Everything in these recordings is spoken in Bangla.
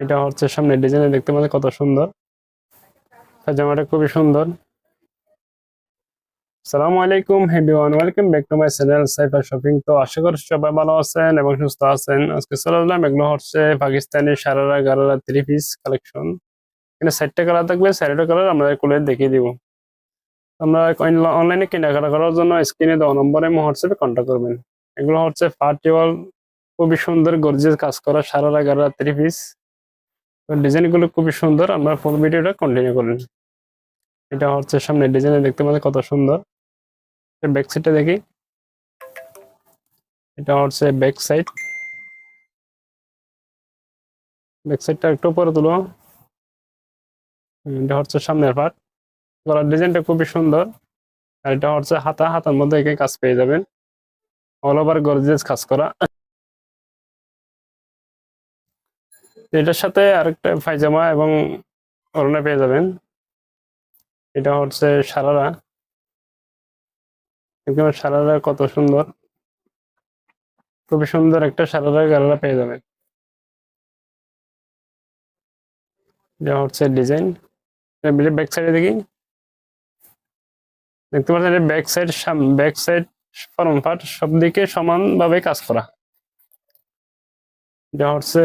এটা হচ্ছে সামনে ডিজাইনে দেখতে পাচ্ছেন কত সুন্দর। জামাটা খুবই সুন্দর। সালামু আলাইকুম everyone welcome back to my channel cipher shopping তো আশা করি সবাই ভালো আছেন এবং সুস্থ আছেন। আজকে চলে এগুলো হচ্ছে Pakistani sharara gharara three piece collection এখানে চারটে কালার থাকবে, চারটা কালার আমরা খুলে দেখিয়ে দিব। আমরা অনলাইনে কেনাকাটা করার জন্য স্ক্রিনে দেওয়া নম্বরে হোয়াটসঅ্যাপে কন্ট্যাক্ট করবেন। এগুলো হচ্ছে পার্টিওয়াল খুবই সুন্দর গর্জিয়াস কাজ করা সারারা গারারা থ্রি পিস ডিজাইনগুলো খুবই সুন্দর। আমরা ফুল ভিডিওটা কন্টিনিউ করবেন এটা হচ্ছে সামনে ডিজাইনে দেখতে পাচ্ছেন কত সুন্দর। ব্যাক সাইডটা দেখি। এটা হচ্ছে ব্যাক সাইড ব্যাক সাইডটা একটু উপরে তুলো। এটা হচ্ছে সামনের পার্ট গলার ডিজাইনটা খুবই সুন্দর। আর এটা হচ্ছে হাতা। হাতার মধ্যে এখানে কাজ পেয়ে যাবেন। অল ওভার গর্জিয়াস কাজ করা। এটার সাথে আরেকটা পায়জামা এবং অরণা পেয়ে যাবেন। এটা হচ্ছে সারারা। একদম সারারা কত সুন্দর। খুবই সুন্দর একটা সারারা গারারা পেয়ে যাবেন। এটা হচ্ছে ডিজাইন। ব্যাক সাইডে দেখি। দেখতে পাচ্ছেন back side back side form part সব দিকে সমানভাবে কাজ করা। এটা হচ্ছে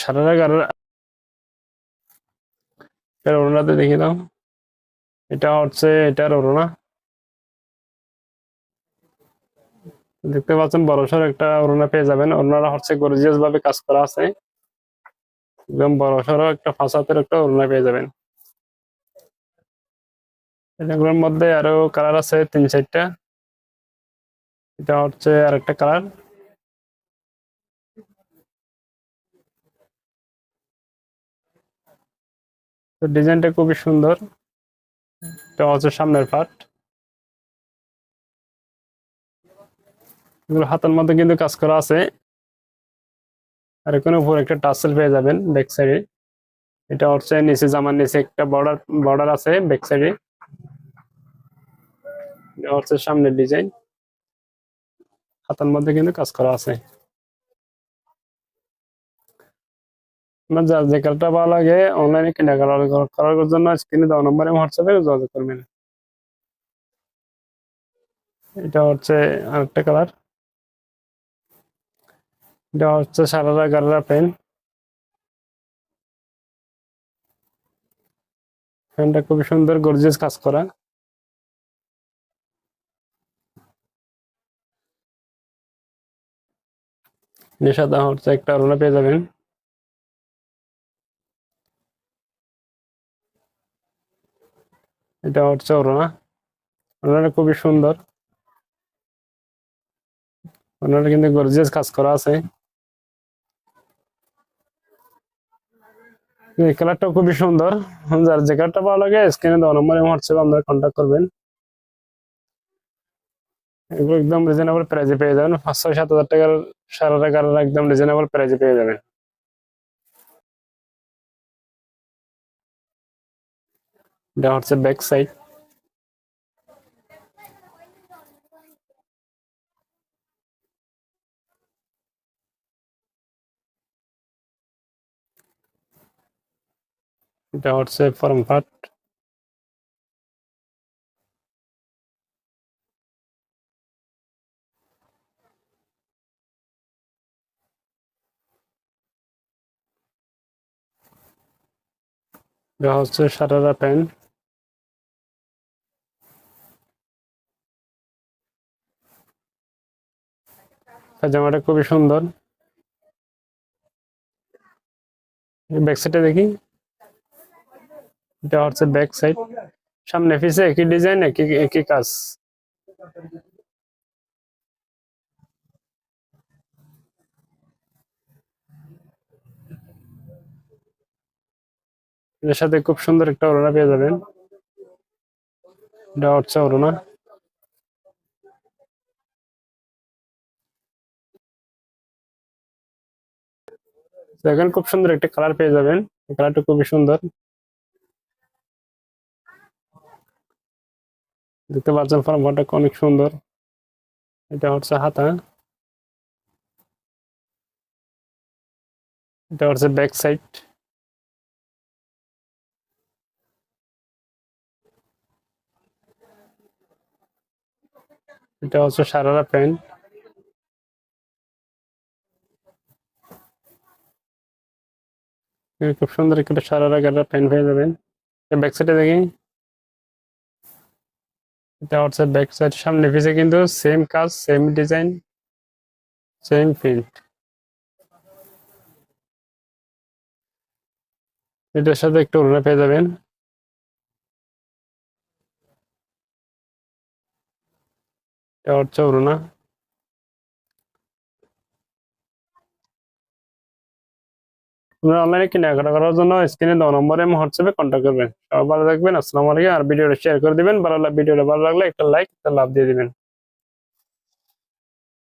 সারারা গারারা এর ওড়নাতে দাও। এটা হচ্ছে এটার ওড়না। দেখতে পাচ্ছেন বড়সড় একটা ওড়না পেয়ে যাবেন। ওড়নাটা হচ্ছে গর্জিয়াস ভাবে কাজ করা আছে। একদম বড়সড় একটা ফাঁসাতের একটা ওড়না পেয়ে যাবেন। এগুলোর মধ্যে আরও কালার আছে তিন চারটা। এটা হচ্ছে আরেকটা কালার। তো ডিজাইনটা খুবই সুন্দর। এটা হচ্ছে সামনের পার্ট এগুলো হাতের মধ্যে কিন্তু কাজ করা আছে। আর এখানে উপর একটা টাসেল পেয়ে যাবেন ব্যাক সাইডে এটা হচ্ছে নিচে জামার নিচে একটা বর্ডার বর্ডার আছে ব্যাক সাইডে হচ্ছে সামনের ডিজাইন হাতের মধ্যে কিন্তু কাজ করা আছে। আপনার যার যে কালারটা ভালো লাগে অনলাইনে কেনাকাটা করার জন্য স্ক্রিনে দেওয়া নম্বরে হোয়াটসঅ্যাপে যোগাযোগ করবেন এটা হচ্ছে আরেকটা কালার এটা হচ্ছে সারারা গারারা পেন ফ্যানটা খুবই সুন্দর গর্জিয়াস কাজ করা। এর হচ্ছে একটা অরুণা পেয়ে যাবেন। এটা হচ্ছে অরুণা অরুণাটা খুবই সুন্দর। অরুণাটা কিন্তু গর্জিয়াস কাজ করা আছে। এই কালারটা খুবই সুন্দর। যার যে কালারটা ভালো লাগে স্ক্রিনে দেওয়া নম্বরে হোয়াটসঅ্যাপে আপনারা কন্ট্যাক্ট করবেন। এগুলো একদম রিজনেবল প্রাইসে পেয়ে যাবেন। পাঁচ ছয় সাত হাজার টাকার সারা টাকার একদম রিজনেবল প্রাইসে পেয়ে যাবেন। এটা হচ্ছে ব্যাক সাইড এটা হচ্ছে ফর্ম পার্ট এটা হচ্ছে সারারা প্যান্ট জামাটা খুবই সুন্দর। ব্যাক সাইডে দেখি। এটা হচ্ছে ব্যাক সাইড সামনে পিছে একই ডিজাইন একই একই কাজ। সাথে খুব সুন্দর একটা ওড়না পেয়ে যাবেন। এটা হচ্ছে ওড়না। দেখেন খুব সুন্দর একটা কালার পেয়ে যাবেন। কালারটা খুবই সুন্দর। দেখতে পাচ্ছেন ফর্মটা অনেক সুন্দর। এটা হচ্ছে হাতা। এটা হচ্ছে ব্যাক সাইড এটা হচ্ছে সারারা প্যান্ট খুব সুন্দর একটা সারারা গারারা প্যান্ট পেয়ে যাবেন। ব্যাক সাইডে দেখি ব্যাক সাইড সামনে পিছে কিন্তু সেম কাজ সেম ডিজাইন সেম প্রিন্ট এটার সাথে একটু ওড়না পেয়ে যাবেন। এটা হচ্ছে ওড়না আপনারা অনলাইনে কেনাকাটা করার জন্য স্ক্রিনে দেওয়া নম্বরে এবং হোয়াটসঅ্যাপে কন্ট্যাক্ট করবেন। সবাই ভালো থাকবেন, আসসালামু আলাইকুম, আর ভিডিওটা শেয়ার করে দিবেন। ভালো ভিডিওটা ভালো লাগলে একটা লাইক একটা লাভ দিয়ে দিবেন।